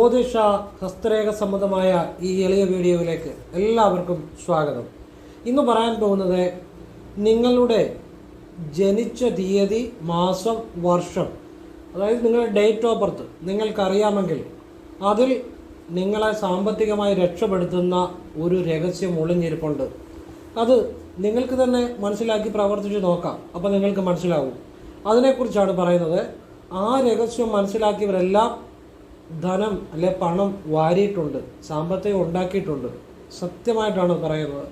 ജ്യോതിഷ ഹസ്തരേഖ സംബന്ധമായ ഈ എളിയ വീഡിയോയിലേക്ക് എല്ലാവർക്കും സ്വാഗതം. ഇന്ന് പറയാൻ പോകുന്നത് നിങ്ങളുടെ ജനിച്ച തീയതി മാസം വർഷം അതായത് നിങ്ങളുടെ ഡേറ്റ് ഓഫ് ബർത്ത് നിങ്ങൾക്കറിയാമെങ്കിൽ അതിൽ നിങ്ങളെ സാമ്പത്തികമായി രക്ഷപ്പെടുത്തുന്ന ഒരു രഹസ്യം ഒളിഞ്ഞിരിപ്പുണ്ട്. അത് നിങ്ങൾക്ക് തന്നെ മനസ്സിലാക്കി പ്രവർത്തിച്ച് നോക്കാം. അപ്പോൾ നിങ്ങൾക്ക് മനസ്സിലാവും. അതിനെക്കുറിച്ചാണ് പറയുന്നത്. ആ രഹസ്യം മനസ്സിലാക്കിയവരെല്ലാം ധനം അല്ലെ പണം വാരിയിട്ടുണ്ട് സാമ്പത്തികം ഉണ്ടാക്കിയിട്ടുണ്ട്. സത്യമായിട്ടാണ് പറയുന്നത്.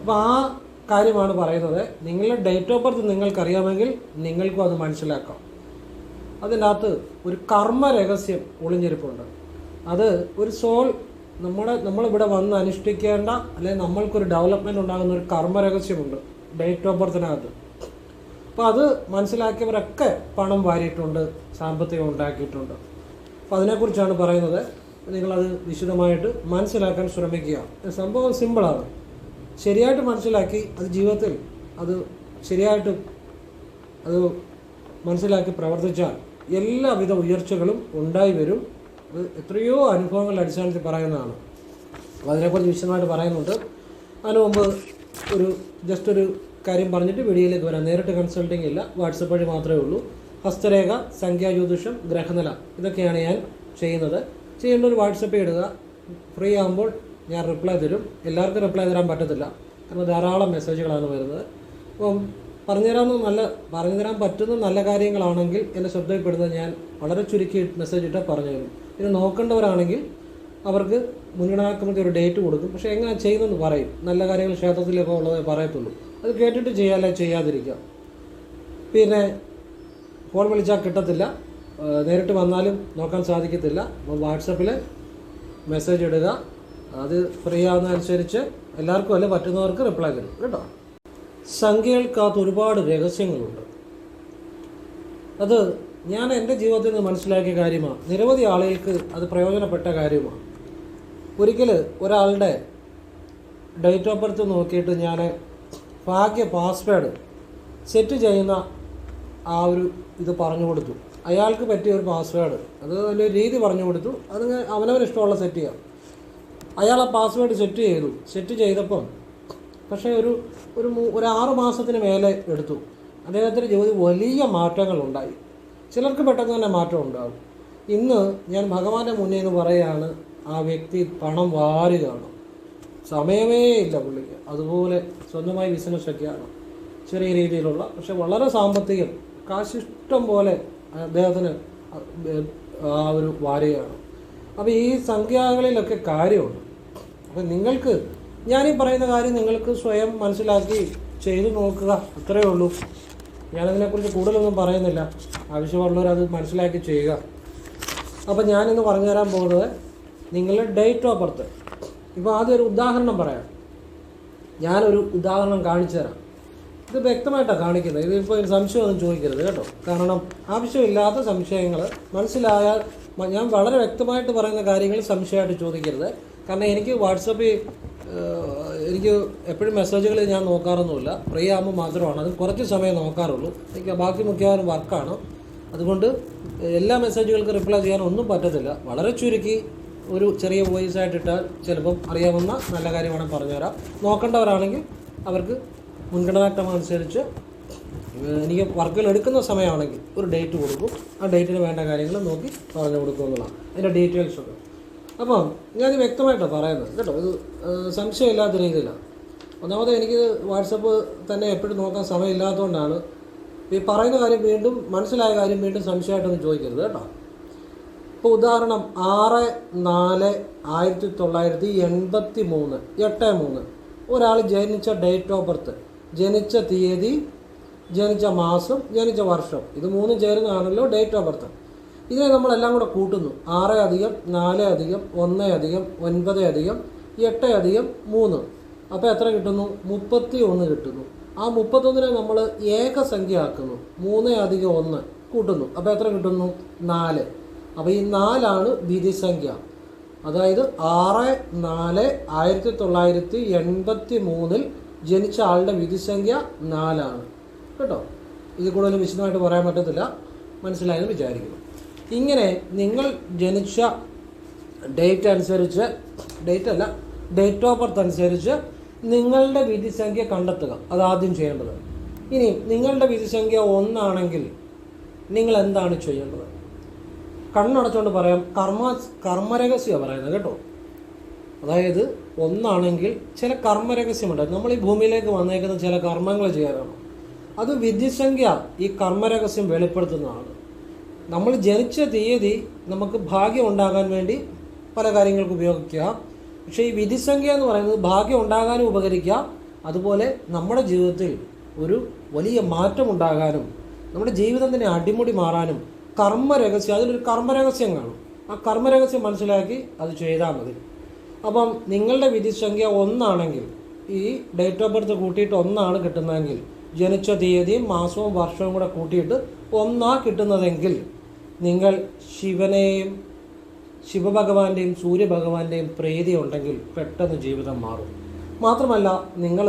അപ്പോൾ ആ കാര്യമാണ് പറയുന്നത്. നിങ്ങളുടെ ഡേറ്റ് ഓഫ് ബർത്ത് നിങ്ങൾക്കറിയാമെങ്കിൽ നിങ്ങൾക്കും അത് മനസ്സിലാക്കാം. അതിനകത്ത് ഒരു കർമ്മ രഹസ്യം ഒളിഞ്ഞിരിപ്പുണ്ട്. അത് ഒരു സോൾ നമ്മുടെ നമ്മളിവിടെ വന്ന് അനുഷ്ഠിക്കേണ്ട അല്ലെങ്കിൽ നമ്മൾക്കൊരു ഡെവലപ്മെന്റ് ഉണ്ടാകുന്ന ഒരു കർമ്മ രഹസ്യമുണ്ട് ഡേറ്റ് ഓഫ് ബർത്തിനകത്ത് അപ്പോൾ അത് മനസ്സിലാക്കിയവരൊക്കെ പണം വാരിയിട്ടുണ്ട് സാമ്പത്തികം ഉണ്ടാക്കിയിട്ടുണ്ട്. അപ്പോൾ അതിനെക്കുറിച്ചാണ് പറയുന്നത്. നിങ്ങളത് വിശദമായിട്ട് മനസ്സിലാക്കാൻ ശ്രമിക്കുക. സംഭവം സിമ്പിളാണ്. ശരിയായിട്ട് മനസ്സിലാക്കി അത് ജീവിതത്തിൽ അത് ശരിയായിട്ട് അത് മനസ്സിലാക്കി പ്രവർത്തിച്ചാൽ എല്ലാവിധ ഉയർച്ചകളും ഉണ്ടായി വരും. അത് എത്രയോ അനുഭവങ്ങളുടെ അടിസ്ഥാനത്തിൽ പറയുന്നതാണ്. അതിനെക്കുറിച്ച് വിശദമായിട്ട് പറയുന്നുണ്ട്. അതിനു മുമ്പ് ഒരു ജസ്റ്റ് ഒരു കാര്യം പറഞ്ഞിട്ട് വീഡിയോയിലേക്ക് വരാം. നേരിട്ട് കൺസൾട്ടിംഗ് ഇല്ല. വാട്സപ്പ് വഴി മാത്രമേ ഉള്ളൂ. ഹസ്തരേഖ സംഖ്യാജ്യോതിഷം ഗ്രഹനില. ഇതൊക്കെയാണ് ഞാൻ ചെയ്യുന്നത്. ചെയ്യേണ്ട ഒരു വാട്സപ്പ് ഇടുക. ഫ്രീ ആകുമ്പോൾ ഞാൻ റിപ്ലൈ തരും. എല്ലാവർക്കും റിപ്ലൈ തരാൻ പറ്റത്തില്ല. കാരണം ധാരാളം മെസ്സേജുകളാണ് വരുന്നത്. അപ്പം പറഞ്ഞുതരാവുന്ന നല്ല പറഞ്ഞു തരാൻ പറ്റുന്ന നല്ല കാര്യങ്ങളാണെങ്കിൽ എന്റെ ശ്രദ്ധയിൽപ്പെടുന്നത് ഞാൻ വളരെ ചുരുക്കി മെസ്സേജ് ഇട്ടാൽ പറഞ്ഞു തരും. ഇത് നോക്കേണ്ടവരാണെങ്കിൽ അവർക്ക് മുൻഗണനാക്രമത്തിൽ ഒരു ഡേറ്റ് കൊടുക്കും. പക്ഷേ എങ്ങനെ ചെയ്യുന്നെന്ന് പറയും. നല്ല കാര്യങ്ങൾ ക്ഷേത്രത്തിലൊക്കെ ഉള്ളതേ പറയത്തുള്ളൂ. അത് കേട്ടിട്ട് ചെയ്യാല്ലേ ചെയ്യാതിരിക്കുക. പിന്നെ ഫോൺ വിളിച്ചാൽ കിട്ടത്തില്ല. നേരിട്ട് വന്നാലും നോക്കാൻ സാധിക്കത്തില്ല. അപ്പോൾ വാട്സപ്പിൽ മെസ്സേജ് ഇടുക. അത് ഫ്രീ ആവുന്നതനുസരിച്ച് എല്ലാവർക്കും അല്ല പറ്റുന്നവർക്ക് റിപ്ലൈ തരും. കേട്ടോ? സംഖ്യകൾക്കകത്ത് ഒരുപാട് രഹസ്യങ്ങളുണ്ട്. അത് ഞാൻ എന്റെ ജീവിതത്തിൽ നിന്ന് മനസ്സിലാക്കിയ കാര്യമാണ്. നിരവധി ആളുകൾക്ക് അത് പ്രയോജനപ്പെട്ട കാര്യമാണ്. ഒരിക്കൽ ഒരാളുടെ ഡേറ്റ് ഓഫ് ബർത്ത് നോക്കിയിട്ട് ഞാൻ ഭാഗ്യ പാസ്വേഡ് സെറ്റ് ചെയ്യുന്ന ആ ഒരു ഇത് പറഞ്ഞു കൊടുത്തു. അയാൾക്ക് പറ്റിയ ഒരു പാസ്വേഡ് അത് നല്ലൊരു രീതി പറഞ്ഞു കൊടുത്തു. അത് അവനവന് ഇഷ്ടമുള്ള സെറ്റ് ചെയ്യാം. അയാൾ ആ പാസ്വേഡ് സെറ്റ് ചെയ്തു. സെറ്റ് ചെയ്തപ്പം പക്ഷേ ഒരു ഒരു ഒരു ആറ് മാസത്തിന് മേലെ എടുത്തു. അദ്ദേഹത്തിന്റെ ജോലി വലിയ മാറ്റങ്ങളുണ്ടായി. ചിലർക്ക് പെട്ടെന്ന് തന്നെ മാറ്റം ഉണ്ടാകും. ഇന്ന് ഞാൻ ഭഗവാന്റെ മുന്നേ എന്ന് പറയുകയാണ് ആ വ്യക്തി പണം വാരി കാണും. സമയമേ ഇല്ല പുള്ളിക്ക്. അതുപോലെ സ്വന്തമായി ബിസിനസ്സൊക്കെയാണ് ചെറിയ രീതിയിലുള്ള പക്ഷെ വളരെ സാമ്പത്തികം. കാശിഷ്ടം പോലെ അദ്ദേഹത്തിന് ആ ഒരു വാരികയാണ്. അപ്പോൾ ഈ സംഖ്യകളിലൊക്കെ കാര്യമുണ്ട്. അപ്പം നിങ്ങൾക്ക് ഞാനീ പറയുന്ന കാര്യം നിങ്ങൾക്ക് സ്വയം മനസ്സിലാക്കി ചെയ്തു നോക്കുക അത്രയേ ഉള്ളൂ. ഞാനതിനെക്കുറിച്ച് കൂടുതലൊന്നും പറയുന്നില്ല. ആവശ്യമുള്ളവർ അത് മനസ്സിലാക്കി ചെയ്യുക. അപ്പം ഞാനിന്ന് പറഞ്ഞു തരാൻ പോകുന്നത് നിങ്ങളുടെ ഡേറ്റ് ഓഫ് ബർത്ത് ഇപ്പോൾ ആദ്യം ഒരു ഉദാഹരണം പറയാം. ഞാനൊരു ഉദാഹരണം കാണിച്ചു തരാം ഇത് വ്യക്തമായിട്ടാണ് കാണിക്കുന്നത്. ഇതിപ്പോൾ സംശയമൊന്നും ചോദിക്കരുത് കേട്ടോ. കാരണം ആവശ്യമില്ലാത്ത സംശയങ്ങൾ മനസ്സിലായാൽ ഞാൻ വളരെ വ്യക്തമായിട്ട് പറയുന്ന കാര്യങ്ങൾ സംശയമായിട്ട് ചോദിക്കരുത്. കാരണം എനിക്ക് വാട്സപ്പിൽ എനിക്ക് എപ്പോഴും മെസ്സേജുകൾ ഞാൻ നോക്കാറൊന്നുമില്ല. ഫ്രീ ആകുമ്പോൾ മാത്രമാണ്. അത് കുറച്ച് സമയം നോക്കാറുള്ളൂ. എനിക്ക് ബാക്കി മിക്കവാറും വർക്കാണ്. അതുകൊണ്ട് എല്ലാ മെസ്സേജുകൾക്ക് റിപ്ലൈ ചെയ്യാൻ ഒന്നും പറ്റത്തില്ല. വളരെ ചുരുക്കി ഒരു ചെറിയ വോയിസ് ആയിട്ടിട്ടാൽ ചിലപ്പം അറിയാവുന്ന നല്ല കാര്യമാണ് പറഞ്ഞുതരാം. നോക്കേണ്ടവരാണെങ്കിൽ അവർക്ക് മുൻഗണനാക്രമം അനുസരിച്ച് ഏഹ് എനിക്ക് വർക്കുകൾ എടുക്കുന്ന സമയമാണെങ്കിൽ ഒരു ഡേറ്റ് കൊടുക്കും. ആ ഡേറ്റിന് വേണ്ട കാര്യങ്ങൾ നോക്കി പറഞ്ഞു കൊടുക്കും എന്നുള്ളതാണ്. അതിന്റെ ഡീറ്റെയിൽസ് ഒക്കെ. അപ്പം ഞാൻ വ്യക്തമായിട്ടാണ് പറയുന്നത് കേട്ടോ. ഇത് സംശയമില്ലാത്ത രീതിയിലാണ്. ഒന്നാമത് എനിക്ക് വാട്സപ്പ് തന്നെ എപ്പോഴും നോക്കാൻ സമയമില്ലാത്തതുകൊണ്ടാണ് ഈ പറയുന്ന കാര്യം വീണ്ടും മനസ്സിലായ കാര്യം വീണ്ടും സംശയമായിട്ടൊന്നും ചോദിക്കരുത് കേട്ടോ. ഇപ്പോൾ ഉദാഹരണം ആറ് നാല് ആയിരത്തി തൊള്ളായിരത്തി എൺപത്തി മൂന്ന് എട്ട് മൂന്ന്. ഒരാൾ ജനിച്ച ഡേറ്റ് ഓഫ് ബർത്ത് ജനിച്ച തീയതി ജനിച്ച മാസം ജനിച്ച വർഷം. ഇത് മൂന്നും ചേരുന്നതാണല്ലോ ഡേറ്റ് ഓഫ് ബർത്ത് ഇതിനെ നമ്മളെല്ലാം കൂടെ കൂട്ടുന്നു. ആറ് അധികം നാല് അധികം ഒന്ന് അധികം ഒൻപത് അധികം എട്ട് അധികം മൂന്ന്. അപ്പോൾ എത്ര കിട്ടുന്നു? മുപ്പത്തി ഒന്ന് കിട്ടുന്നു. ആ മുപ്പത്തൊന്നിനെ നമ്മൾ ഏകസംഖ്യ ആക്കുന്നു മൂന്ന് അധികം ഒന്ന് കൂട്ടുന്നു. അപ്പോൾ എത്ര കിട്ടുന്നു? നാല്. അപ്പോൾ ഈ നാലാണ് വിധിസംഖ്യ. അതായത് ആറ് നാല് ആയിരത്തി തൊള്ളായിരത്തി എൺപത്തി മൂന്നിൽ ജനിച്ച ആളുടെ വിധിസംഖ്യ നാലാണ്. കേട്ടോ? ഇത് കൂടുതൽ വിശദമായിട്ട് പറയാൻ പറ്റത്തില്ല. മനസ്സിലായെന്ന് വിചാരിക്കുന്നു. ഇങ്ങനെ നിങ്ങൾ ജനിച്ച ഡേറ്റ് അനുസരിച്ച് ഡേറ്റ് അല്ല ഡേറ്റ് ഓഫ് ബർത്ത് അനുസരിച്ച് നിങ്ങളുടെ വിധിസംഖ്യ കണ്ടെത്തുക. ആദ്യം ചെയ്യേണ്ടത്. ഇനി നിങ്ങളുടെ വിധിസംഖ്യ ഒന്നാണെങ്കിൽ നിങ്ങൾ എന്താണ് ചെയ്യേണ്ടത്? കണ്ണടച്ചുകൊണ്ട് പറയാം. കർമ്മ കർമ്മരഹസ്യമാണ് പറയുന്നത് കേട്ടോ. അതായത് ഒന്നാണെങ്കിൽ ചില കർമ്മരഹസ്യമുണ്ട്. നമ്മൾ ഈ ഭൂമിയിലേക്ക് വന്നേക്കുന്ന ചില കർമ്മങ്ങൾ ചെയ്യാനാണ്. അത് വിധിസംഖ്യ ഈ കർമ്മരഹസ്യം വെളിപ്പെടുത്തുന്നതാണ്. നമ്മൾ ജനിച്ച തീയതി നമുക്ക് ഭാഗ്യം ഉണ്ടാകാൻ വേണ്ടി പല കാര്യങ്ങൾക്ക് ഉപയോഗിക്കുക. പക്ഷേ ഈ വിധിസംഖ്യ എന്ന് പറയുന്നത് ഭാഗ്യം ഉണ്ടാകാനും ഉപകരിക്കുക. അതുപോലെ നമ്മുടെ ജീവിതത്തിൽ ഒരു വലിയ മാറ്റം ഉണ്ടാകാനും നമ്മുടെ ജീവിതം തന്നെ അടിമുടി മാറാനും കർമ്മരഹസ്യം അതിലൊരു കർമ്മരഹസ്യം കാണും. ആ കർമ്മരഹസ്യം മനസ്സിലാക്കി അത് ചെയ്താൽ മതി. അപ്പം നിങ്ങളുടെ വിധിസംഖ്യ ഒന്നാണെങ്കിൽ ഈ ഡേറ്റ് ഓഫ് ബർത്ത് കൂട്ടിയിട്ട് ഒന്നാണ് കിട്ടുന്നതെങ്കിൽ ജനിച്ച തീയതിയും മാസവും വർഷവും കൂടെ കൂട്ടിയിട്ട് ഒന്നാ കിട്ടുന്നതെങ്കിൽ നിങ്ങൾ ശിവനെയും ശിവഭഗവാന്റെയും സൂര്യഭഗവാന്റെയും പ്രീതി ഉണ്ടെങ്കിൽ പെട്ടെന്ന് ജീവിതം മാറും. മാത്രമല്ല നിങ്ങൾ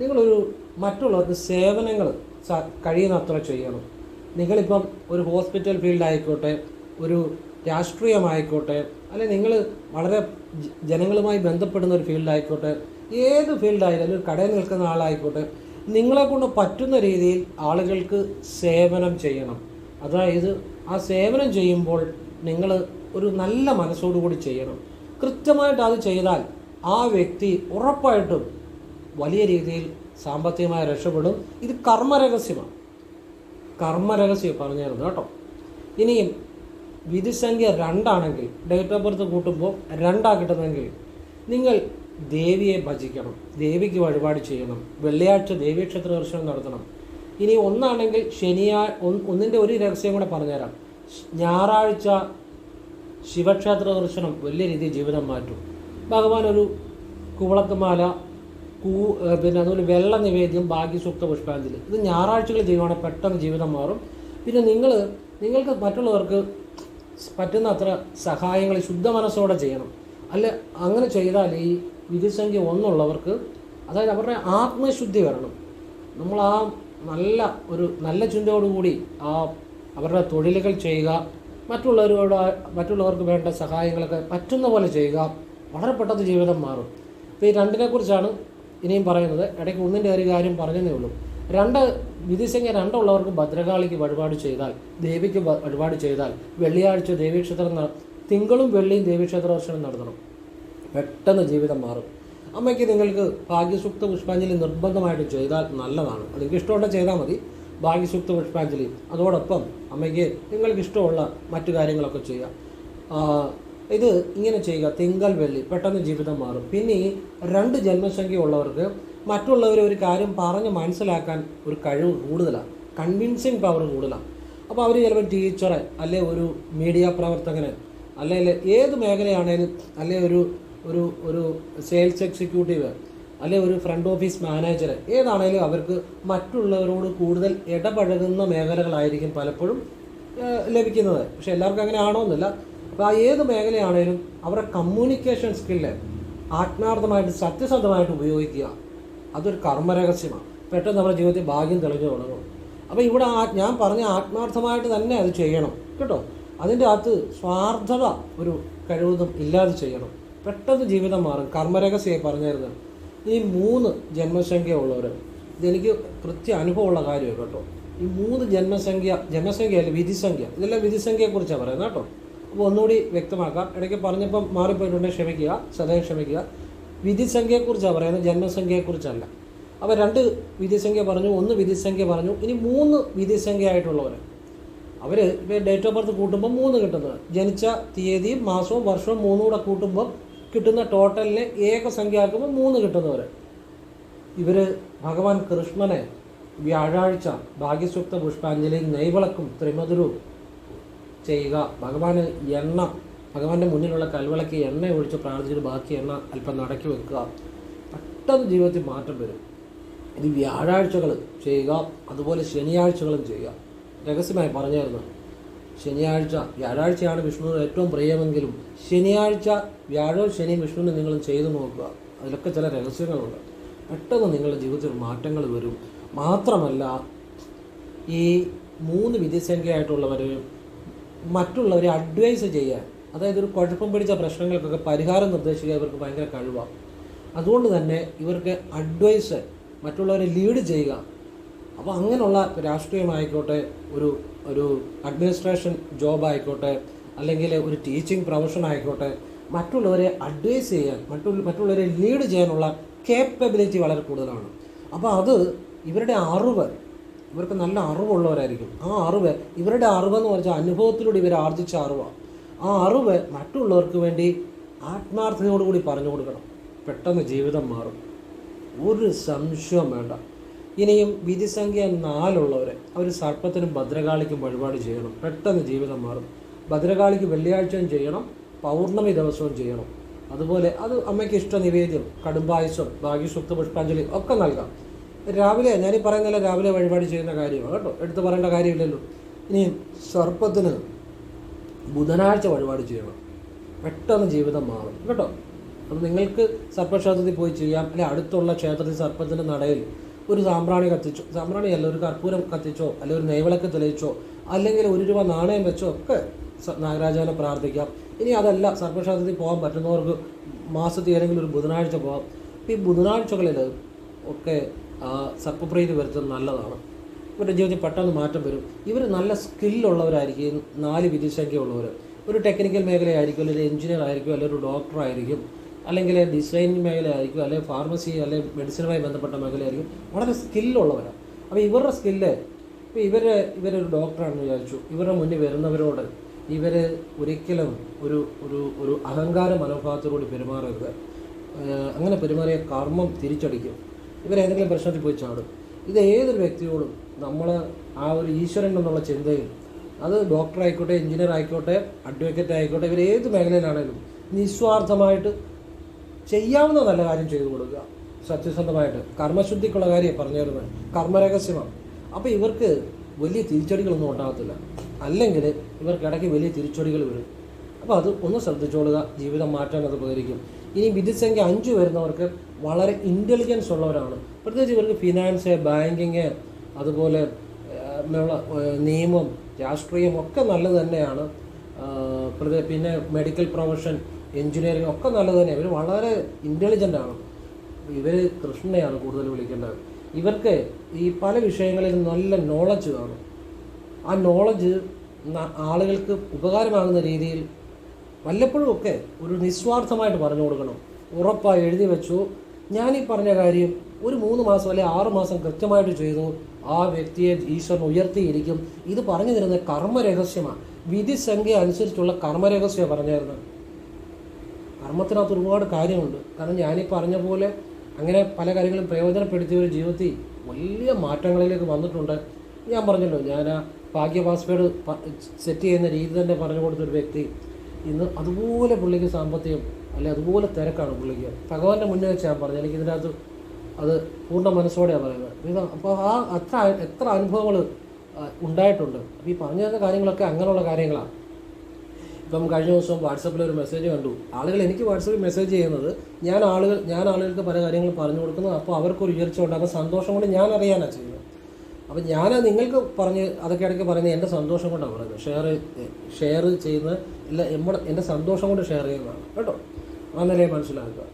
നിങ്ങളൊരു മറ്റുള്ളവർക്ക് സേവനങ്ങൾ കഴിയുന്നത്ര ചെയ്യണം. നിങ്ങളിപ്പം ഒരു ഹോസ്പിറ്റൽ ഫീൽഡ് ആയിക്കോട്ടെ ഒരു രാഷ്ട്രീയമായിക്കോട്ടെ അല്ലെ നിങ്ങൾ വളരെ ജനങ്ങളുമായി ബന്ധപ്പെടുന്ന ഒരു ഫീൽഡായിക്കോട്ടെ ഏത് ഫീൽഡായാലും ഒരു കടയിൽ നിൽക്കുന്ന ആളായിക്കോട്ടെ നിങ്ങളെ കൊണ്ട് പറ്റുന്ന രീതിയിൽ ആളുകൾക്ക് സേവനം ചെയ്യണം. അതായത് ആ സേവനം ചെയ്യുമ്പോൾ നിങ്ങൾ ഒരു നല്ല മനസ്സോടുകൂടി ചെയ്യണം. കൃത്യമായിട്ട് അത് ചെയ്താൽ ആ വ്യക്തി ഉറപ്പായിട്ടും വലിയ രീതിയിൽ സാമ്പത്തികമായി രക്ഷപ്പെടും. ഇത് കർമ്മരഹസ്യമാണ്. കർമ്മരഹസ്യം പറഞ്ഞിരുന്നു കേട്ടോ. ഇനിയും വിധിസംഖ്യ രണ്ടാണെങ്കിൽ ഡേറ്റ് ഓഫ് ബർത്ത് കൂട്ടുമ്പോൾ രണ്ടാ കിട്ടുന്നെങ്കിൽ നിങ്ങൾ ദേവിയെ ഭജിക്കണം ദേവിക്ക് വഴിപാട് ചെയ്യണം വെള്ളിയാഴ്ച ദേവീക്ഷേത്ര ദർശനം നടത്തണം. ഇനി ഒന്നാണെങ്കിൽ ശനിയാ ഒന്ന് ഒന്നിന്റെ ഒരു രഹസ്യം കൂടെ പറഞ്ഞുതരാം. ഞായറാഴ്ച ശിവക്ഷേത്ര ദർശനം വലിയ രീതിയിൽ ജീവിതം മാറ്റും. ഭഗവാൻ ഒരു കുവളത്തുമാല കൂ പിന്നെ അതുപോലെ വെള്ള നിവേദ്യം ഭാഗ്യസൂക്ത പുഷ്പാഞ്ജലി. ഇത് ഞായറാഴ്ചകൾ ചെയ്യുവാണെങ്കിൽ പെട്ടെന്ന് ജീവിതം മാറും. പിന്നെ നിങ്ങൾ നിങ്ങൾക്ക് മറ്റുള്ളവർക്ക് പറ്റുന്ന അത്ര സഹായങ്ങൾ ശുദ്ധ മനസ്സോടെ ചെയ്യണം. അല്ല അങ്ങനെ ചെയ്താൽ ഈ വിധിസംഖ്യ ഒന്നുള്ളവർക്ക് അതായത് അവരുടെ ആത്മശുദ്ധി വരണം. നമ്മൾ ആ നല്ല ഒരു നല്ല ചിന്തയോടുകൂടി ആ അവരുടെ തൊഴിലുകൾ ചെയ്യുക മറ്റുള്ളവരോട് മറ്റുള്ളവർക്ക് വേണ്ട സഹായങ്ങളൊക്കെ പറ്റുന്ന പോലെ ചെയ്യുക വളരെ പെട്ടെന്ന് ജീവിതം മാറും. അപ്പോൾ ഈ രണ്ടിനെക്കുറിച്ചാണ് ഇനിയും പറയുന്നത്. ഇടയ്ക്ക് ഒന്നിന്റെ ഒരു കാര്യം പറഞ്ഞതേ ഉള്ളൂ. രണ്ട് വിധിസംഖ്യ രണ്ടുള്ളവർക്ക് ഭദ്രകാളിക്ക് വഴിപാട് ചെയ്താൽ ദേവിക്ക് വഴിപാട് ചെയ്താൽ വെള്ളിയാഴ്ച ദേവീക്ഷേത്രം തിങ്കളും വെള്ളിയും ദേവീക്ഷേത്ര ദർശനം നടത്തണം. പെട്ടെന്ന് ജീവിതം മാറും. അമ്മയ്ക്ക് നിങ്ങൾക്ക് ഭാഗ്യസുക്ത പുഷ്പാഞ്ജലി നിർബന്ധമായിട്ട് ചെയ്താൽ നല്ലതാണ്. നിങ്ങൾക്ക് ഇഷ്ടമുണ്ടെങ്കിൽ ചെയ്താൽ മതി. ഭാഗ്യസുക്ത പുഷ്പാഞ്ജലി. അതോടൊപ്പം അമ്മയ്ക്ക് നിങ്ങൾക്ക് ഇഷ്ടമുള്ള മറ്റു കാര്യങ്ങളൊക്കെ ചെയ്യാം. ഇത് ഇങ്ങനെ ചെയ്യുക. തിങ്കൾ വെള്ളി. പെട്ടെന്ന് ജീവിതം മാറും. പിന്നെ രണ്ട് ജന്മസംഖ്യ ഉള്ളവർക്ക് മറ്റുള്ളവരെ ഒരു കാര്യം പറഞ്ഞ് മനസ്സിലാക്കാൻ ഒരു കഴിവ് കൂടുതലാണ് കൺവിൻസിങ് പവർ കൂടുതലാണ് അപ്പോൾ അവർ ചിലപ്പോൾ ടീച്ചറെ അല്ലെ ഒരു മീഡിയ പ്രവർത്തകന് അല്ലെങ്കിൽ ഏത് മേഖലയാണേലും അല്ലെ ഒരു ഒരു ഒരു സെയിൽസ് എക്സിക്യൂട്ടീവ് അല്ലെ ഒരു ഫ്രണ്ട് ഓഫീസ് മാനേജർ ഏതാണേലും അവർക്ക് മറ്റുള്ളവരോട് കൂടുതൽ ഇടപഴകുന്ന മേഖലകളായിരിക്കും പലപ്പോഴും ലഭിക്കുന്നത്. പക്ഷെ എല്ലാവർക്കും അങ്ങനെ ആണോന്നില്ല. അപ്പോൾ ആ ഏത് മേഖലയാണേലും അവരുടെ കമ്മ്യൂണിക്കേഷൻ സ്കില്ല് ആത്മാർത്ഥമായിട്ട് സത്യസന്ധമായിട്ട് ഉപയോഗിക്കുക. അതൊരു കർമ്മരഹസ്യമാണ്. പെട്ടെന്ന് നമ്മുടെ ജീവിതത്തിൽ ഭാഗ്യം തെളിഞ്ഞു തുടങ്ങും. അപ്പോൾ ഇവിടെ ആ- ഞാൻ പറഞ്ഞ ആത്മാർത്ഥമായിട്ട് തന്നെ അത് ചെയ്യണം കേട്ടോ. അതിന്റെ അകത്ത് സ്വാർത്ഥത ഒരു കഴിവതും ഇല്ലാതെ ചെയ്യണം. പെട്ടെന്ന് ജീവിതം മാറും. കർമ്മരഹസ്യമായി പറഞ്ഞായിരുന്നു. ഈ മൂന്ന് ജന്മസംഖ്യ ഉള്ളവർ ഇതെനിക്ക് കൃത്യ അനുഭവമുള്ള കാര്യമാണ് കേട്ടോ. ഈ മൂന്ന് ജന്മസംഖ്യ ജന്മസംഖ്യ അല്ല വിധിസംഖ്യ. ഇതെല്ലാം വിധിസംഖ്യയെക്കുറിച്ചാണ് പറയുന്നത് കേട്ടോ. അപ്പോൾ ഒന്നുകൂടി വ്യക്തമാക്കാം. ഇടയ്ക്ക് പറഞ്ഞപ്പം മാറിപ്പോയിട്ടുണ്ടെങ്കിൽ ക്ഷമിക്കുക സദയം ക്ഷമിക്കുക. വിധിസംഖ്യയെക്കുറിച്ചാണ് പറയുന്നത്? ജന്മസംഖ്യയെക്കുറിച്ചല്ല. അപ്പോൾ രണ്ട് വിധിസംഖ്യ പറഞ്ഞു ഒന്ന് വിധിസംഖ്യ പറഞ്ഞു. ഇനി മൂന്ന് വിധിസംഖ്യ ആയിട്ടുള്ളവർ അവർ ഇപ്പോൾ ഡേറ്റ് ഓഫ് ബർത്ത് കൂട്ടുമ്പോൾ മൂന്ന് കിട്ടുന്നത്. ജനിച്ച തീയതിയും മാസവും വർഷവും മൂന്നും കൂടെ കൂട്ടുമ്പോൾ കിട്ടുന്ന ടോട്ടലിനെ ഏകസംഖ്യ ആക്കുമ്പോൾ മൂന്ന് കിട്ടുന്നവർ ഇവർ ഭഗവാൻ കൃഷ്ണനെ വ്യാഴാഴ്ച ഭാഗ്യസുക്ത പുഷ്പാഞ്ജലിയും നെയ്വിളക്കും ത്രിമധുരവും ചെയ്യുക. ഭഗവാന് എണ്ണ ഭഗവാന്റെ മുന്നിലുള്ള കൽവിളക്ക് എണ്ണ ഒഴിച്ച് പ്രാർത്ഥിച്ചിട്ട് ബാക്കി എണ്ണ അല്പം നടക്കി വെക്കുക. പെട്ടെന്ന് ജീവിതത്തിൽ മാറ്റം വരും. ഇത് വ്യാഴാഴ്ചകൾ ചെയ്യുക അതുപോലെ ശനിയാഴ്ചകളും ചെയ്യുക. രഹസ്യമായി പറഞ്ഞായിരുന്നു. ശനിയാഴ്ച വ്യാഴാഴ്ചയാണ് വിഷ്ണു ഏറ്റവും പ്രിയമെങ്കിലും ശനിയാഴ്ച വ്യാഴവും ശനി വിഷ്ണുവിനെ നിങ്ങൾ ചെയ്തു നോക്കുക. അതിലൊക്കെ ചില രഹസ്യങ്ങളുണ്ട്. പെട്ടെന്ന് നിങ്ങളുടെ ജീവിതത്തിൽ മാറ്റങ്ങൾ വരും. മാത്രമല്ല ഈ മൂന്ന് വിധിസംഖ്യയായിട്ടുള്ളവർ മറ്റുള്ളവരെ അഡ്വൈസ് ചെയ്യാൻ അതായത് ഒരു കുഴപ്പം പിടിച്ച പ്രശ്നങ്ങൾക്കൊക്കെ പരിഹാരം നിർദ്ദേശിക്കുക ഇവർക്ക് ഭയങ്കര കഴിവാണ് അതുകൊണ്ട് തന്നെ ഇവർക്ക് അഡ്വൈസ് മറ്റുള്ളവരെ ലീഡ് ചെയ്യുക. അപ്പോൾ അങ്ങനെയുള്ള രാഷ്ട്രീയമായിക്കോട്ടെ ഒരു ഒരു അഡ്മിനിസ്ട്രേഷൻ ജോബ് ആയിക്കോട്ടെ അല്ലെങ്കിൽ ഒരു ടീച്ചിങ് പ്രൊഫഷൻ ആയിക്കോട്ടെ മറ്റുള്ളവരെ അഡ്വൈസ് ചെയ്യാൻ മറ്റുള്ള മറ്റുള്ളവരെ ലീഡ് ചെയ്യാനുള്ള കേപ്പബിലിറ്റി വളരെ കൂടുതലാണ്. അപ്പോൾ അത് ഇവരുടെ അറിവ് ഇവർക്ക് നല്ല അറിവുള്ളവരായിരിക്കും. ആ അറിവ് ഇവരുടെ അറിവെന്ന് പറഞ്ഞാൽ അനുഭവത്തിലൂടെ ഇവർ ആർജിച്ച അറിവാണ് ആ അറിവ് മറ്റുള്ളവർക്ക് വേണ്ടി ആത്മാർത്ഥതയോടുകൂടി പറഞ്ഞു കൊടുക്കണം. പെട്ടെന്ന് ജീവിതം മാറും. ഒരു സംശയം വേണ്ട. ഇനിയും വിധിസംഖ്യ നാലുള്ളവരെ അവർ സർപ്പത്തിനും ഭദ്രകാളിക്കും വഴിപാട് ചെയ്യണം. പെട്ടെന്ന് ജീവിതം മാറും. ഭദ്രകാളിക്ക് വെള്ളിയാഴ്ചയും ചെയ്യണം. പൗർണമി ദിവസവും ചെയ്യണം. അതുപോലെ അത് അമ്മയ്ക്ക് ഇഷ്ട നിവേദ്യം കടുംബായുസം ഭാഗ്യസുക്ത പുഷ്പാഞ്ജലി ഒക്കെ നൽകാം. രാവിലെ ഞാനീ പറയുന്നില്ല രാവിലെ വഴിപാട് ചെയ്യുന്ന കാര്യമാണ് കേട്ടോ. എടുത്തു പറയേണ്ട കാര്യമില്ലല്ലോ. ഇനി സർപ്പത്തിന് ബുധനാഴ്ച വഴിപാട് ചെയ്യണം. പെട്ടെന്ന് ജീവിതം മാറും. കേട്ടോ? അപ്പോൾ നിങ്ങൾക്ക് സർപ്പക്ഷേത്രത്തിൽ പോയി ചെയ്യാം. അല്ലെ അടുത്തുള്ള ക്ഷേത്രത്തിൽ സർപ്പത്തിന്റെ നടയിൽ ഒരു സാമ്പ്രാണി കത്തിച്ചോ സാമ്പ്രാണിയല്ല ഒരു കർപ്പൂരം കത്തിച്ചോ അല്ലെങ്കിൽ ഒരു നെയ്വിളക്ക് തെളിയിച്ചോ അല്ലെങ്കിൽ ഒരു രൂപ നാണയം വെച്ചോ ഒക്കെ നാഗരാജാവിനെ പ്രാർത്ഥിക്കാം. ഇനി അതല്ല സർപ്പക്ഷേത്രത്തിൽ പോകാൻ പറ്റുന്നവർക്ക് മാസത്തിൽ ഏതെങ്കിലും ഒരു ബുധനാഴ്ച പോകാം. ഈ ബുധനാഴ്ചകളിൽ ഒക്കെ സർപ്പപ്രീതി വരുത്തുന്നത് നല്ലതാണ്. ഇവരുടെ ജീവിതത്തിൽ പെട്ടെന്ന് മാറ്റം വരും. ഇവർ നല്ല സ്കില്ലുള്ളവരായിരിക്കും നാല് വിധിസംഖ്യയുള്ളവർ ഒരു ടെക്നിക്കൽ മേഖലയായിരിക്കും അല്ലെങ്കിൽ എഞ്ചിനീയർ ആയിരിക്കും അല്ലെങ്കിൽ ഒരു ഡോക്ടർ ആയിരിക്കും അല്ലെങ്കിൽ ഡിസൈൻ മേഖലയായിരിക്കും അല്ലെങ്കിൽ ഫാർമസി അല്ലെങ്കിൽ മെഡിസിനുമായി ബന്ധപ്പെട്ട മേഖലയായിരിക്കും. വളരെ സ്കില്ലുള്ളവരാണ് അപ്പോൾ ഇവരുടെ സ്കില്ല് ഇപ്പോൾ ഇവർ ഇവരൊരു ഡോക്ടറാണെന്ന് വിചാരിച്ചു. ഇവരുടെ മുന്നിൽ വരുന്നവരോട് ഇവർ ഒരിക്കലും ഒരു ഒരു ഒരു അഹങ്കാര മനോഭാവത്തോടുകൂടി പെരുമാറരുത്. അങ്ങനെ പെരുമാറിയ കർമ്മം തിരിച്ചടിക്കും. ഇവരേതെങ്കിലും പ്രശ്നത്തിൽ പോയി ചാടും. ഇത് ഏതൊരു വ്യക്തിയോടും നമ്മൾ ആ ഒരു ഈശ്വരൻ എന്നുള്ള ചിന്തയിൽ അത് ഡോക്ടർ ആയിക്കോട്ടെ എഞ്ചിനീയർ ആയിക്കോട്ടെ അഡ്വക്കേറ്റ് ആയിക്കോട്ടെ ഇവർ ഏത് മേഖലയിലാണെങ്കിലും നിസ്വാർത്ഥമായിട്ട് ചെയ്യാവുന്ന നല്ല കാര്യം ചെയ്തു കൊടുക്കുക. സത്യസന്ധമായിട്ട്. കർമ്മശുദ്ധിക്കുള്ള കാര്യം പറഞ്ഞു തരുന്നത് കർമ്മരഹസ്യമാണ്. അപ്പോൾ ഇവർക്ക് വലിയ തിരിച്ചടികളൊന്നും ഉണ്ടാകത്തില്ല. അല്ലെങ്കിൽ ഇവർക്ക് ഇടയ്ക്ക് വലിയ തിരിച്ചടികൾ വരും. അപ്പോൾ അത് ഒന്ന് ശ്രദ്ധിച്ചോളുക. ജീവിതം മാറ്റാൻ അത് ഉപകരിക്കും. ഇനി വിധിസംഖ്യ അഞ്ച് വരുന്നവർക്ക് വളരെ ഇന്റലിജൻസ് ഉള്ളവരാണ്. പ്രത്യേകിച്ച് ഇവർക്ക് ഫിനാൻസ് ബാങ്കിങ് അതുപോലെ നിയമം രാഷ്ട്രീയം ഒക്കെ നല്ലത് തന്നെയാണ്. പിന്നെ മെഡിക്കൽ പ്രൊഫഷൻ എഞ്ചിനീയറിംഗ് ഒക്കെ നല്ലത് തന്നെയാണ് ഇവർ വളരെ ഇന്റലിജന്റ് ആണ്. ഇവർ കൃഷ്ണനെയാണ് കൂടുതൽ വിളിക്കേണ്ടത്. ഇവർക്ക് ഈ പല വിഷയങ്ങളിൽ നല്ല നോളജ് കാണും. ആ നോളജ് ആളുകൾക്ക് ഉപകാരമാകുന്ന രീതിയിൽ വല്ലപ്പോഴും ഒക്കെ ഒരു നിസ്വാർത്ഥമായിട്ട് പറഞ്ഞു കൊടുക്കണം. ഉറപ്പായി എഴുതി വെച്ചു. ഈ പറഞ്ഞ കാര്യം ഒരു മൂന്ന് മാസം അല്ലെ ആറ് മാസം കൃത്യമായിട്ട് ചെയ്തു ആ വ്യക്തിയെ ഈശ്വരൻ ഉയർത്തിയിരിക്കും. ഇത് പറഞ്ഞു തരുന്നത് കർമ്മരഹസ്യമാണ് വിധിസംഖ്യ അനുസരിച്ചുള്ള കർമ്മരഹസ്യമാണ് പറഞ്ഞു തരുന്നത്. കർമ്മത്തിനകത്ത് ഒരുപാട് കാര്യമുണ്ട്. കാരണം ഞാനീ പറഞ്ഞ പോലെ അങ്ങനെ പല കാര്യങ്ങളും പ്രയോജനപ്പെടുത്തിയ ഒരു ജീവിതത്തിൽ വലിയ മാറ്റങ്ങളിലേക്ക് വന്നിട്ടുണ്ട്. ഞാൻ പറഞ്ഞല്ലോ ഞാൻ ആ ഭാഗ്യ പാസ്വേഡ് സെറ്റ് ചെയ്യുന്ന രീതി തന്നെ പറഞ്ഞു കൊടുത്തൊരു വ്യക്തി. ഇന്ന് അതുപോലെ പുള്ളിക്ക് സാമ്പത്തികം അല്ലെ അതുപോലെ തിരക്കാണ് പുള്ളിക്ക്. ഭഗവാന്റെ മുന്നേ വെച്ച് ഞാൻ പറഞ്ഞു എനിക്ക് ഇതിനകത്ത് അത് പൂർണ മനസ്സോടെയാണ് പറയുന്നത്. അപ്പോൾ ആ അത്ര എത്ര അനുഭവങ്ങൾ ഉണ്ടായിട്ടുണ്ട്. അപ്പോൾ ഈ പറഞ്ഞു തരുന്ന കാര്യങ്ങളൊക്കെ അങ്ങനെയുള്ള കാര്യങ്ങളാണ് ഇപ്പം കഴിഞ്ഞ ദിവസം വാട്സപ്പിൽ ഒരു മെസ്സേജ് കണ്ടു. ആളുകൾ എനിക്ക് വാട്സപ്പിൽ മെസ്സേജ് ചെയ്യുന്നത് ഞാൻ ആളുകൾ ഞാൻ ആളുകൾക്ക് പല കാര്യങ്ങൾ പറഞ്ഞു കൊടുക്കുന്നത് അപ്പോൾ അവർക്കൊരു ഉയർച്ച ഉണ്ടാകുന്ന സന്തോഷം കൊണ്ട് ഞാൻ അറിയാനാണ് ചെയ്യുന്നത്. അപ്പം ഞാൻ നിങ്ങൾക്ക് പറഞ്ഞ് അതൊക്കെ ഇടയ്ക്ക് പറയുന്നത് എന്റെ സന്തോഷം കൊണ്ടാണ് പറയുന്നത്. ഷെയർ ഷെയർ ചെയ്യുന്നത് ഇല്ല എന്റെ സന്തോഷം കൊണ്ട് ഷെയർ ചെയ്യുന്നതാണ്. കേട്ടോ? അങ്ങനെ മനസ്സിലാക്കുക?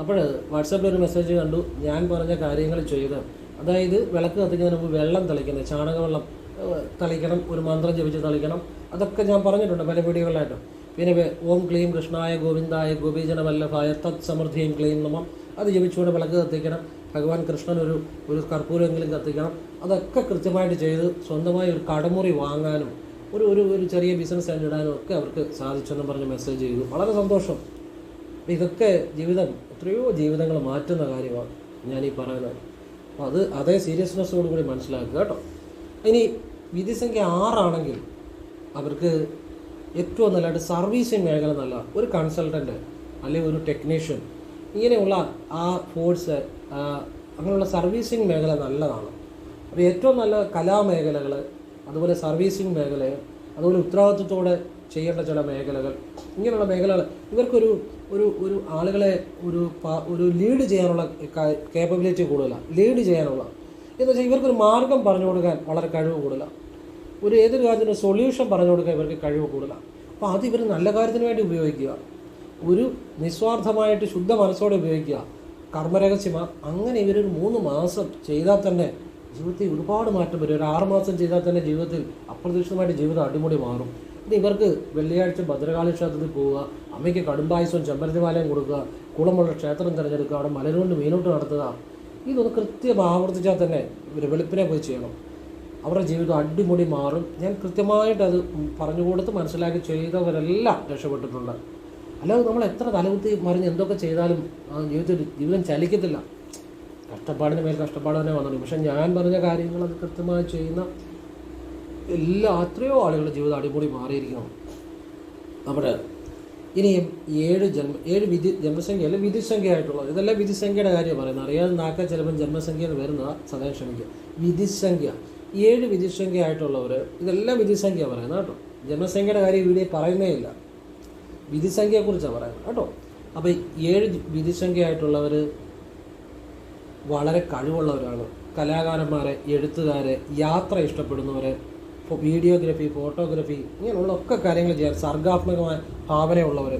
അപ്പോൾ വാട്സപ്പിൽ ഒരു മെസ്സേജ് കണ്ടു ഞാൻ പറഞ്ഞ കാര്യങ്ങൾ ചെയ്ത്. അതായത് വിളക്ക് കത്തിക്കുന്നതിന് മുമ്പ് വെള്ളം തളിക്കുന്നത് ചാണകവെള്ളം വെള്ളം തളിക്കണം ഒരു മന്ത്രം ജപിച്ച് തളിക്കണം. അതൊക്കെ ഞാൻ പറഞ്ഞിട്ടുണ്ട് പല വീഡിയോകളിലായിട്ട്. പിന്നെ ഓം ക്ലീം കൃഷ്ണായ ഗോവിന്ദായ ഗോപീജനവല്ലഭായ തത് സമൃദ്ധിയും ക്ലീം നമം. അത് ജപിച്ചുകൊണ്ട് വിളക്ക് കത്തിക്കണം. ഭഗവാൻ കൃഷ്ണൻ ഒരു ഒരു കർപ്പൂരമെങ്കിലും കത്തിക്കണം. അതൊക്കെ കൃത്യമായിട്ട് ചെയ്ത് സ്വന്തമായി ഒരു കടമുറി വാങ്ങാനും ഒരു ഒരു ഒരു ചെറിയ ബിസിനസ് ഇടാനും ഒക്കെ അവർക്ക് സാധിച്ചെന്ന് പറഞ്ഞ് മെസ്സേജ് ചെയ്തു. വളരെ സന്തോഷം. ഇതൊക്കെ ജീവിതം എത്രയോ ജീവിതങ്ങൾ മാറ്റുന്ന കാര്യമാണ് ഈ പറയുന്നത്. അപ്പോൾ അത് അതേ സീരിയസ്നെസ്സോട് കൂടി മനസ്സിലാക്കുക കേട്ടോ. ഇനി വിധിസംഖ്യ ആറാണെങ്കിൽ അവർക്ക് ഏറ്റവും നല്ലതായിട്ട് സർവീസിങ് മേഖല നല്ല ഒരു കൺസൾട്ടന്റ് അല്ലെങ്കിൽ ഒരു ടെക്നീഷ്യൻ ഇങ്ങനെയുള്ള ആ ഫോഴ്സ് അങ്ങനെയുള്ള സർവീസിങ് മേഖല നല്ലതാണ്. അപ്പോൾ ഏറ്റവും നല്ല കലാമേഖലകൾ അതുപോലെ സർവീസിങ് മേഖല അതുപോലെ ഉത്തരവാദിത്വത്തോടെ ചെയ്യേണ്ട ചില മേഖലകൾ. ഇങ്ങനെയുള്ള മേഖലകൾ ഇവർക്കൊരു ഒരു ഒരു ആളുകളെ ഒരു ഒരു ലീഡ് ചെയ്യാനുള്ള കേപ്പബിലിറ്റി കൂടുതലാണ് ലീഡ് ചെയ്യാനുള്ള. എന്ന് വെച്ചാൽ ഇവർക്കൊരു മാർഗം പറഞ്ഞു കൊടുക്കാൻ വളരെ കഴിവ് കൂടുതലാണ് ഒരു ഏതൊരു കാര്യത്തിനും സൊല്യൂഷൻ പറഞ്ഞു കൊടുക്കാൻ ഇവർക്ക് കഴിവ് കൂടുതലാണ് അപ്പോൾ അത് ഇവർ നല്ല കാര്യത്തിന് വേണ്ടി ഉപയോഗിക്കുക. ഒരു നിസ്വാർത്ഥമായിട്ട് ശുദ്ധ മനസ്സോടെ ഉപയോഗിക്കുക. കർമ്മരഹസ്യമ. അങ്ങനെ ഇവരൊരു മൂന്ന് മാസം ചെയ്താൽ തന്നെ ജീവിതത്തിൽ ഒരുപാട് മാറ്റം വരും. ഒരു ആറുമാസം ചെയ്താൽ തന്നെ ജീവിതത്തിൽ അപ്രതീക്ഷിതമായിട്ട് ജീവിതം അടിമുടി മാറും. ഇവർക്ക് വെള്ളിയാഴ്ച ഭദ്രകാളി ക്ഷേത്രത്തിൽ പോവുക അമ്മയ്ക്ക് കടുംപായസവും ചെമ്പരത്തിമാലയും കൊടുക്കുക കുളമുള്ള ക്ഷേത്രം തിരഞ്ഞെടുക്കുക അവിടെ മലരുകൊണ്ട് മീനോട്ട് നടത്തുക. ഇതൊന്ന് കൃത്യം ആവർത്തിച്ചാൽ തന്നെ ഇവർ വെളുപ്പിനെ പോയി ചെയ്യണം. അവരുടെ ജീവിതം അടിമുടി മാറും. ഞാൻ കൃത്യമായിട്ട് അത് പറഞ്ഞു കൊടുത്ത് മനസ്സിലാക്കി ചെയ്തവരെല്ലാം രക്ഷപ്പെട്ടിട്ടുണ്ട്. അല്ലാതെ നമ്മൾ എത്ര തലകുത്തി മറിഞ്ഞ് എന്തൊക്കെ ചെയ്താലും ജീവിതത്തിൽ ജീവിതം ചലിക്കത്തില്ല. കഷ്ടപ്പാടിന് മേൽ കഷ്ടപ്പാട് തന്നെ വന്നിട്ടുണ്ട്. പക്ഷേ ഞാൻ പറഞ്ഞ കാര്യങ്ങൾ അത് കൃത്യമായി ചെയ്യുന്ന എല്ലാ അത്രയോ ആളുകളുടെ ജീവിതം അടിപൊളി മാറിയിരിക്കണം നമ്മുടെ ഇനിയും ഏഴ് ജന്മ ഏഴ് വിധി ജന്മസംഖ്യ അല്ല വിധിസംഖ്യയായിട്ടുള്ള ഇതെല്ലാം വിധിസംഖ്യയുടെ കാര്യം പറയുന്നത്. അറിയാതെ നാക്ക ചിലപ്പം ജന്മസംഖ്യ എന്ന് വരുന്നതാ സദയം ക്ഷമിക്കുക. വിധിസംഖ്യ. ഏഴ് വിധിസംഖ്യ ആയിട്ടുള്ളവർ ഇതെല്ലാം വിധിസംഖ്യ പറയുന്നത് കേട്ടോ. ജന്മസംഖ്യയുടെ കാര്യം ഇവിടെ പറയുന്നേ ഇല്ല. വിധിസംഖ്യയെക്കുറിച്ചാണ് പറയുന്നത് കേട്ടോ. അപ്പോൾ ഏഴ് വിധിസംഖ്യ ആയിട്ടുള്ളവർ വളരെ കഴിവുള്ളവരാണ്. കലാകാരന്മാരെ എഴുത്തുകാരെ യാത്ര ഇഷ്ടപ്പെടുന്നവരെ വീഡിയോഗ്രഫി ഫോട്ടോഗ്രഫി ഇങ്ങനെയുള്ള ഒക്കെ കാര്യങ്ങൾ ചെയ്യാൻ സർഗാത്മകമായ ഭാവനയുള്ളവർ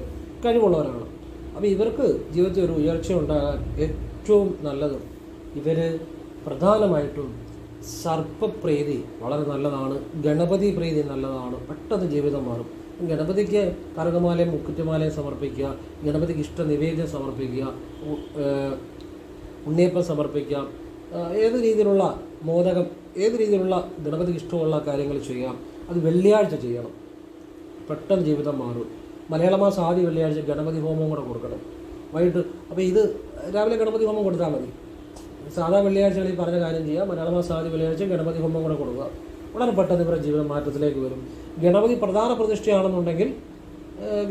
കഴിവുള്ളവരാണ്. അപ്പോൾ ഇവർക്ക് ജീവിതത്തിൽ ഒരു ഉയർച്ച ഉണ്ടാകാൻ ഏറ്റവും നല്ലത് ഇവർ പ്രധാനമായിട്ടും സർപ്പപ്രീതി വളരെ നല്ലതാണ് ഗണപതി പ്രീതി നല്ലതാണ് പെട്ടെന്ന് ജീവിതം മാറും. ഗണപതിക്ക് കരകമാലയും മുക്കുറ്റുമാലയും സമർപ്പിക്കുക ഗണപതിക്ക് ഇഷ്ട നിവേദ്യം സമർപ്പിക്കുക ഉണ്ണിയപ്പം സമർപ്പിക്കുക ഏത് രീതിയിലുള്ള മോദകം ഏത് രീതിയിലുള്ള ഗണപതിക്ക് ഇഷ്ടമുള്ള കാര്യങ്ങൾ ചെയ്യാം അത് വെള്ളിയാഴ്ച ചെയ്യണം. പെട്ടെന്ന് ജീവിതം മാറും. മലയാള മാസം ആദ്യ വെള്ളിയാഴ്ച ഗണപതി ഹോമം കൂടെ കൊടുക്കണം. വൈകിട്ട് അപ്പോൾ ഇത് രാവിലെ ഗണപതി ഹോമം കൊടുത്താൽ മതി. സാധാ വെള്ളിയാഴ്ചകളിൽ പറഞ്ഞ കാര്യം ചെയ്യാം മലയാള മാസം ആദ്യ വെള്ളിയാഴ്ച ഗണപതി ഹോമം കൂടെ കൊടുക്കുക. വളരെ പെട്ടെന്ന് ഇവരുടെ ജീവിതം മാറ്റത്തിലേക്ക് വരും. ഗണപതി പ്രധാന പ്രതിഷ്ഠയാണെന്നുണ്ടെങ്കിൽ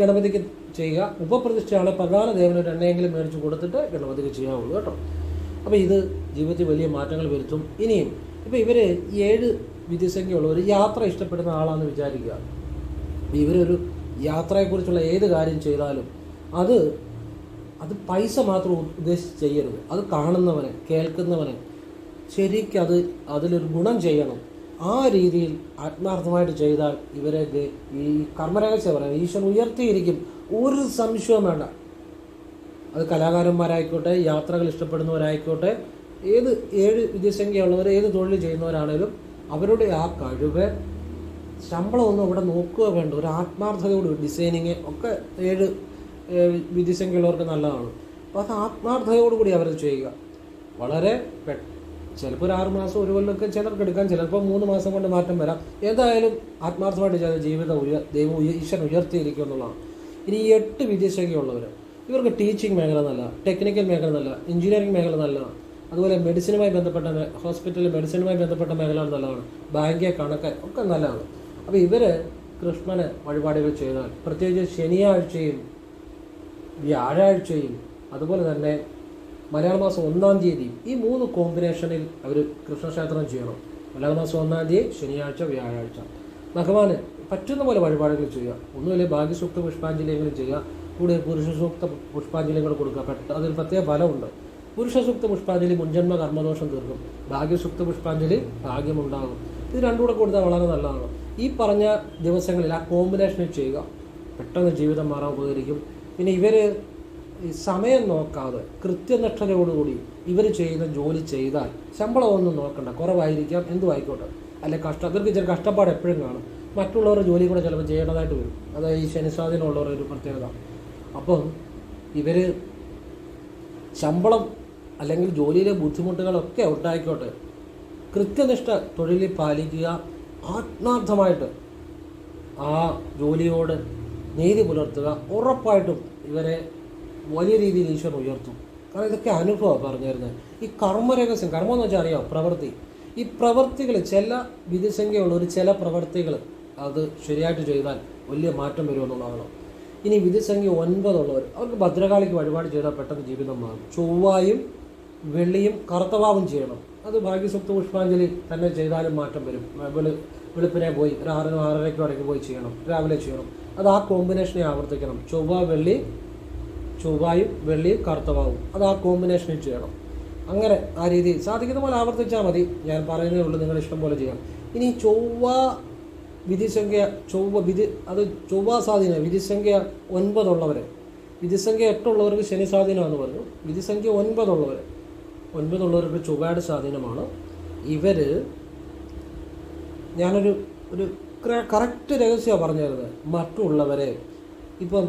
ഗണപതിക്ക് ചെയ്യുക. ഉപപ്രതിഷ്ഠയാണ് പ്രധാന ദേവന ഒരു എണ്ണയെങ്കിലും മേടിച്ച് കൊടുത്തിട്ട് ഗണപതിക്ക് ചെയ്യാവുള്ളൂ കേട്ടോ. അപ്പോൾ ഇത് ജീവിതത്തിൽ വലിയ മാറ്റങ്ങൾ വരുത്തും. ഇനിയും ഇപ്പോൾ ഇവർ ഏഴ് വിധിസംഖ്യയുള്ളവർ യാത്ര ഇഷ്ടപ്പെടുന്ന ആളാണെന്ന് വിചാരിക്കുക. ഇവരൊരു യാത്രയെക്കുറിച്ചുള്ള ഏത് കാര്യം ചെയ്താലും അത് അത് പൈസ മാത്രം ഉദ്ദേശിച്ച് ചെയ്യരുത്. അത് കാണുന്നവനെ കേൾക്കുന്നവനെ ശരിക്കും അത് അതിലൊരു ഗുണം ചെയ്യണം. ആ രീതിയിൽ ആത്മാർത്ഥമായിട്ട് ചെയ്താൽ ഇവരെ ഈ കർമ്മരഹസ്യ പറയാം ഈശ്വരൻ ഉയർത്തിയിരിക്കും. ഒരു സംശയവും വേണ്ട. അത് കലാകാരന്മാരായിക്കോട്ടെ യാത്രകൾ ഇഷ്ടപ്പെടുന്നവരായിക്കോട്ടെ ഏത് ഏഴ് വിദ്യസംഖ്യയുള്ളവർ ഏത് തൊഴിൽ ചെയ്യുന്നവരാണേലും അവരുടെ ആ കഴിവ് ശമ്പളമൊന്നും അവിടെ നോക്കുക വേണ്ട. ഒരു ആത്മാർത്ഥതയോട് ഡിസൈനിങ് ഒക്കെ ഏഴ് വിദ്യസംഖ്യയുള്ളവർക്ക് നല്ലതാണ്. അപ്പോൾ അത് ആത്മാർത്ഥതയോടുകൂടി അവർ ചെയ്യുക. വളരെ ചിലപ്പോൾ ഒരു ആറ് മാസം ഒരു കൊല്ലമൊക്കെ ചിലർക്ക് എടുക്കാം. ചിലപ്പോൾ മൂന്ന് മാസം കൊണ്ട് മാറ്റം വരാം. ഏതായാലും ആത്മാർത്ഥമായിട്ട് ചെയ്ത ജീവിതം ഉയർ ദൈവം ഈശ്വരൻ ഉയർത്തിയിരിക്കും എന്നുള്ളതാണ്. ഇനി എട്ട് വിദ്യസംഖ്യയുള്ളവർ ഇവർക്ക് ടീച്ചിങ് മേഖല നല്ല ടെക്നിക്കൽ മേഖല നല്ല എഞ്ചിനീയറിംഗ് മേഖല നല്ലതാണ് അതുപോലെ മെഡിസിനുമായി ബന്ധപ്പെട്ട ഹോസ്പിറ്റലിൽ മെഡിസിനുമായി ബന്ധപ്പെട്ട മേഖല നല്ലതാണ്. ബാങ്ക് കണക്ക് ഒക്കെ നല്ലതാണ്. അപ്പോൾ ഇവർ കൃഷ്ണന് വഴിപാടുകൾ ചെയ്താൽ പ്രത്യേകിച്ച് ശനിയാഴ്ചയും വ്യാഴാഴ്ചയും അതുപോലെ തന്നെ മലയാള മാസം ഒന്നാം തീയതി ഈ മൂന്ന് കോമ്പിനേഷനിൽ അവർ കൃഷ്ണക്ഷേത്രം ചെയ്യണം. മലയാള മാസം ഒന്നാം തീയതി ശനിയാഴ്ച വ്യാഴാഴ്ച. ഭഗവാന് പറ്റുന്ന പോലെ വഴിപാടുകൾ ചെയ്യുക. ഒന്നുമില്ലേ ഭാഗ്യസൂക്ത പുഷ്പാഞ്ജലിയെങ്കിലും ചെയ്യുക. കൂടെ പുരുഷസൂക്ത പുഷ്പാഞ്ജലികൾ കൊടുക്കുക. പെട്ട അതിൽ പ്രത്യേക ഫലമുണ്ട്. പുരുഷസൂക്ത പുഷ്പാഞ്ജലി മുൻജന്മ കർമ്മദോഷം തീർക്കും. ഭാഗ്യസുക്ത പുഷ്പാഞ്ജലി ഭാഗ്യമുണ്ടാകും. ഇത് രണ്ടും കൂടെ കൊടുത്താൽ വളരെ നല്ലതാണ്. ഈ പറഞ്ഞ ദിവസങ്ങളിൽ ആ കോമ്പിനേഷനിൽ ചെയ്യുക. പെട്ടെന്ന് ജീവിതം മാറാൻ ഉപകരിക്കും. പിന്നെ ഇവർ സമയം നോക്കാതെ കൃത്യനിഷ്ഠതയോടുകൂടി ഇവർ ചെയ്യുന്ന ജോലി ചെയ്താൽ ശമ്പളമൊന്നും നോക്കണ്ട. കുറവായിരിക്കാം. എന്തു ആയിക്കോട്ടെ. അല്ലെ കഷ്ട ഇവർക്ക് ഇച്ചിരി കഷ്ടപ്പാട് എപ്പോഴും കാണും. മറ്റുള്ളവർ ജോലി കൂടെ ചിലപ്പോൾ ചെയ്യേണ്ടതായിട്ട് വരും. അതായത് ഈ ശനിസ്വാധീനമുള്ളവരുടെ ഒരു പ്രത്യേകത. അപ്പം ഇവർ ശമ്പളം അല്ലെങ്കിൽ ജോലിയിലെ ബുദ്ധിമുട്ടുകളൊക്കെ ഉണ്ടായിക്കോട്ടെ. കൃത്യനിഷ്ഠ തൊഴിലിൽ പാലിക്കുക ആത്മാർത്ഥമായിട്ട്. ആ ജോലിയോട് നീതി പുലർത്തുക ഉറപ്പായിട്ടും ഇവരെ വലിയ രീതിയിൽ ഈശ്വരൻ ഉയർത്തും. കാരണം ഇതൊക്കെ അനുഭവം പറഞ്ഞു തരുന്നത് ഈ കർമ്മരഹസ്യം കർമ്മം എന്ന് വെച്ചാൽ അറിയാം? പ്രവൃത്തി. ഈ പ്രവൃത്തികൾ ചില വിധിസംഖ്യയുള്ള ഒരു ചില പ്രവൃത്തികൾ അത് ശരിയായിട്ട് ചെയ്താൽ വലിയ മാറ്റം വരുമെന്നുള്ളതാണ് ഇനി വിധിസംഖ്യ ഒൻപതുള്ളവർ അവർക്ക് ഭദ്രകാളിക്ക് വഴിപാട് ചെയ്താൽ പെട്ടെന്ന് ജീവിതം മാറും. ചൊവ്വായും വെള്ളിയും കറുത്തവാവും ചെയ്യണം. അത് ഭാഗ്യസുപ്ത പുഷ്പാഞ്ജലി തന്നെ ചെയ്താലും മാറ്റം വരും. വെളു വെളുപ്പിനെ പോയി ഒരു ആറിനും ആറരയ്ക്കും ഇടയ്ക്ക് പോയി ചെയ്യണം രാവിലെ ചെയ്യണം. അത് ആ കോമ്പിനേഷനെ ആവർത്തിക്കണം. ചൊവ്വ വെള്ളി ചൊവ്വായും വെള്ളിയും കറുത്തവാവും. അത് ആ കോമ്പിനേഷനിൽ ചെയ്യണം. അങ്ങനെ ആ രീതി സാധിക്കുന്ന പോലെ ആവർത്തിച്ചാൽ മതി. ഞാൻ പറയുന്നേ ഉള്ളൂ നിങ്ങൾ ഇഷ്ടം പോലെ ചെയ്യാം. ഇനി ചൊവ്വ വിധിസംഖ്യ ചൊവ്വ വിധി അത് ചൊവ്വ സ്വാധീനം വിധിസംഖ്യ ഒൻപതുള്ളവർ വിധിസംഖ്യ എട്ടുള്ളവർക്ക് ശനി സ്വാധീനമാണെന്ന് പറഞ്ഞു. വിധിസംഖ്യ ഒൻപതുള്ളവർ ഒൻപതുള്ളവർക്ക് ചൊവ്വാട് സ്വാധീനമാണ്. ഇവർ ഞാനൊരു ഒരു കറക്റ്റ് രഹസ്യമാണ് പറഞ്ഞിരുന്നത്. മറ്റുള്ളവരെ ഇപ്പം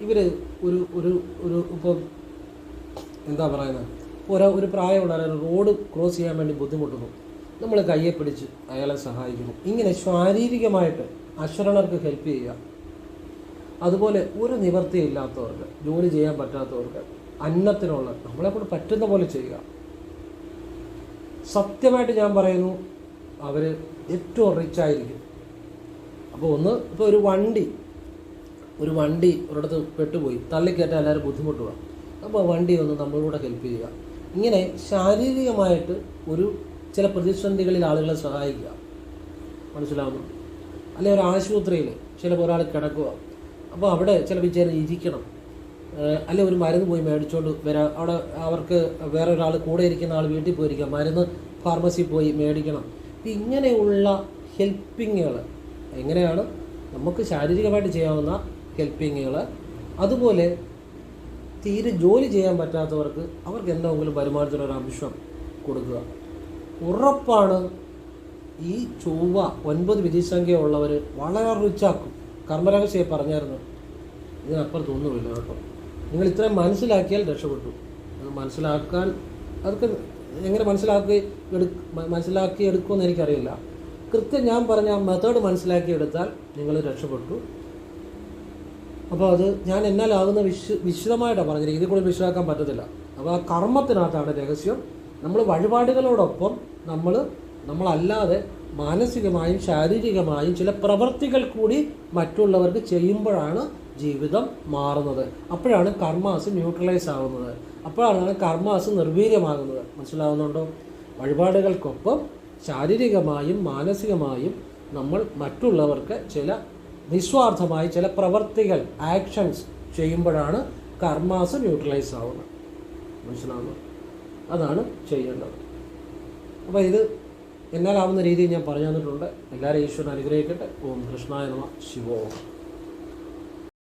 ഇവർ ഒരു ഒരു ഒരു ഇപ്പം എന്താ പറയുന്നത് ഒരു ഒരു പ്രായമുള്ള റോഡ് ക്രോസ് ചെയ്യാൻ വേണ്ടി ബുദ്ധിമുട്ടുന്നു. നമ്മൾ കയ്യെ പിടിച്ച് അയാളെ സഹായിക്കുന്നു. ഇങ്ങനെ ശാരീരികമായിട്ട് അശ്വരണർക്ക് ഹെൽപ്പ് ചെയ്യുക. അതുപോലെ ഒരു നിവർത്തിയില്ലാത്തവർക്ക് ജോലി ചെയ്യാൻ പറ്റാത്തവർക്ക് അന്നത്തിനുള്ള നമ്മളെ കൊണ്ട് പറ്റുന്ന പോലെ ചെയ്യുക. സത്യമായിട്ട് ഞാൻ പറയുന്നു അവർ ഏറ്റവും റിച്ചായിരിക്കും അപ്പോൾ ഒന്ന് ഇപ്പോൾ ഒരു വണ്ടി ഒരു വണ്ടി ഒരിടത്ത് പെട്ടുപോയി തള്ളിക്കയറ്റാൻ എല്ലാവരും ബുദ്ധിമുട്ടുക അപ്പോൾ വണ്ടി ഒന്ന് നമ്മളൂടെ ഹെൽപ്പ് ചെയ്യുക. ഇങ്ങനെ ശാരീരികമായിട്ട് ഒരു ചില പ്രതിസന്ധികളിൽ ആളുകളെ സഹായിക്കുക. മനസ്സിലാവുന്നു? അല്ലെങ്കിൽ ഒരു ആശുപത്രിയിൽ ചിലപ്പോൾ ഒരാൾ കിടക്കുക അപ്പോൾ അവിടെ ചില വിചാരം ഇരിക്കണം. അല്ലെ ഒരു മരുന്ന് പോയി മേടിച്ചുകൊണ്ട് വരാം. അവിടെ അവർക്ക് വേറെ ഒരാൾ കൂടെ ഇരിക്കുന്ന ആൾ വീട്ടിൽ പോയിരിക്കാം. മരുന്ന് ഫാർമസി പോയി മേടിക്കണം. അപ്പം ഇങ്ങനെയുള്ള ഹെൽപ്പിങ്ങുകൾ എങ്ങനെയാണ്? നമുക്ക് ശാരീരികമായിട്ട് ചെയ്യാവുന്ന ഹെൽപ്പിങ്ങുകൾ അതുപോലെ തീരെ ജോലി ചെയ്യാൻ പറ്റാത്തവർക്ക് അവർക്ക് എന്തെങ്കിലും വരുമാനത്തിനൊരു അംശം കൊടുക്കുക. ഉറപ്പാണ് ഈ ചൊവ്വ ഒൻപത് വിധിസംഖ്യ ഉള്ളവർ വളരെ റിച്ചാക്കും കർമ്മരഹസ്യം പറഞ്ഞായിരുന്നു. ഇതിനപ്പുറത്തൊന്നുമില്ല കേട്ടോ. നിങ്ങൾ ഇത്രയും മനസ്സിലാക്കിയാൽ രക്ഷപ്പെട്ടു. മനസ്സിലാക്കാൻ അതൊക്കെ എങ്ങനെ മനസ്സിലാക്കി എടു മനസ്സിലാക്കി എടുക്കുമെന്ന് എനിക്കറിയില്ല. കൃത്യം ഞാൻ പറഞ്ഞ ആ മെത്തേഡ് മനസ്സിലാക്കി എടുത്താൽ നിങ്ങൾ രക്ഷപ്പെട്ടു. അപ്പോൾ അത് ഞാൻ എന്നാലാകുന്ന വിശ വിശദമായിട്ടാണ് പറഞ്ഞത് ഇതിൽ കൂടുതൽ വിശദമാക്കാൻ പറ്റത്തില്ല. അപ്പോൾ ആ കർമ്മത്തിനകത്താണ് രഹസ്യം. നമ്മൾ വഴിപാടുകളോടൊപ്പം നമ്മൾ നമ്മളല്ലാതെ മാനസികമായും ശാരീരികമായും ചില പ്രവൃത്തികൾ കൂടി മറ്റുള്ളവർക്ക് ചെയ്യുമ്പോഴാണ് ജീവിതം മാറുന്നത്. അപ്പോഴാണ് കർമാസ് ന്യൂട്രലൈസ് ആവുന്നത്. അപ്പോഴാണ് കർമാസ് നിർവീര്യമാകുന്നത്. മനസ്സിലാവുന്നുണ്ടോ? വഴിപാടുകൾക്കൊപ്പം ശാരീരികമായും മാനസികമായും നമ്മൾ മറ്റുള്ളവർക്ക് ചില നിസ്വാർത്ഥമായി ചില പ്രവർത്തികൾ ആക്ഷൻസ് ചെയ്യുമ്പോഴാണ് കർമാസ് ന്യൂട്രലൈസ് ആവുന്നത്. മനസ്സിലാവുന്നു അതാണ് ചെയ്യേണ്ടത്. അപ്പോൾ ഇത് എന്നാലാവുന്ന രീതിയിൽ ഞാൻ പറഞ്ഞു തന്നിട്ടുണ്ട് എല്ലാവരും ഈശ്വരൻ അനുഗ്രഹിക്കട്ടെ. ഓം കൃഷ്ണായ നമ. ശിവോം.